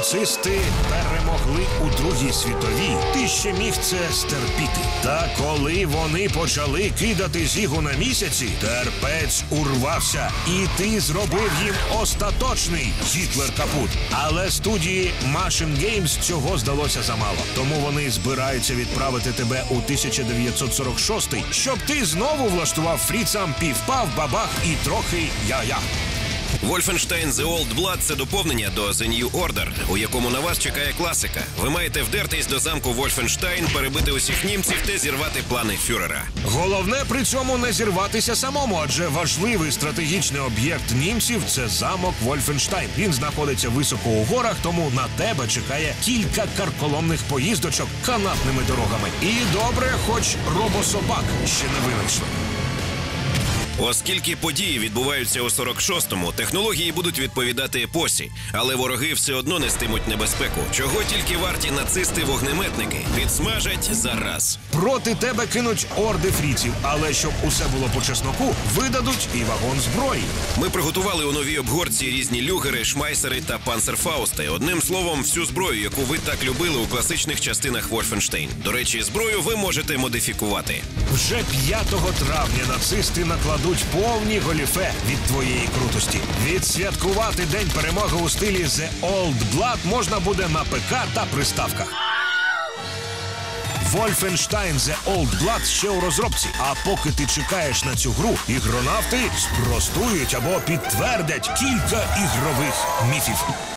нацисти перемогли у Другій світовій, ти ще міг це стерпіти. Та коли вони почали кидати зігу на місяці, терпець урвався, і ти зробив їм остаточний Гітлер капут. Але студії Machine Games цього здалося замало. Тому вони збираються відправити тебе у 1946, щоб ти знову влаштував фріцам півпав, бабах і трохи я-я. Wolfenstein The Old Blood – це доповнення до The New Order, у якому на вас чекає класика. Ви маєте вдертись до замку Вольфенштайн, перебити усіх німців та зірвати плани фюрера. Головне при цьому не зірватися самому, адже важливий стратегічний об'єкт німців це замок Вольфенштайн. Він знаходиться високо у горах, тому на тебе чекає кілька карколомних поїздочок канатними дорогами. І добре, хоч робособак ще не винайшли. Оскільки події відбуваються у 46-му, технології будуть відповідати епосі, але вороги все одно нестимуть небезпеку. Чого тільки варті нацисти-вогнеметники підсмажать за раз. Проти тебе кинуть орди фріців, але щоб усе було по чесноку, видадуть і вагон зброї. Ми приготували у новій обгорці різні люгери, шмайсери та панцерфаусти. Одним словом, всю зброю, яку ви так любили у класичних частинах Вольфенштейн. До речі, зброю ви можете модифікувати. Вже 5 травня нацисти накладуть повні голіфе від твоєї крутості. Відсвяткувати день перемоги у стилі The Old Blood можна буде на ПК та приставках. Wolfenstein The Old Blood ще у розробці. А поки ти чекаєш на цю гру, ігронавти спростують або підтвердять кілька ігрових міфів.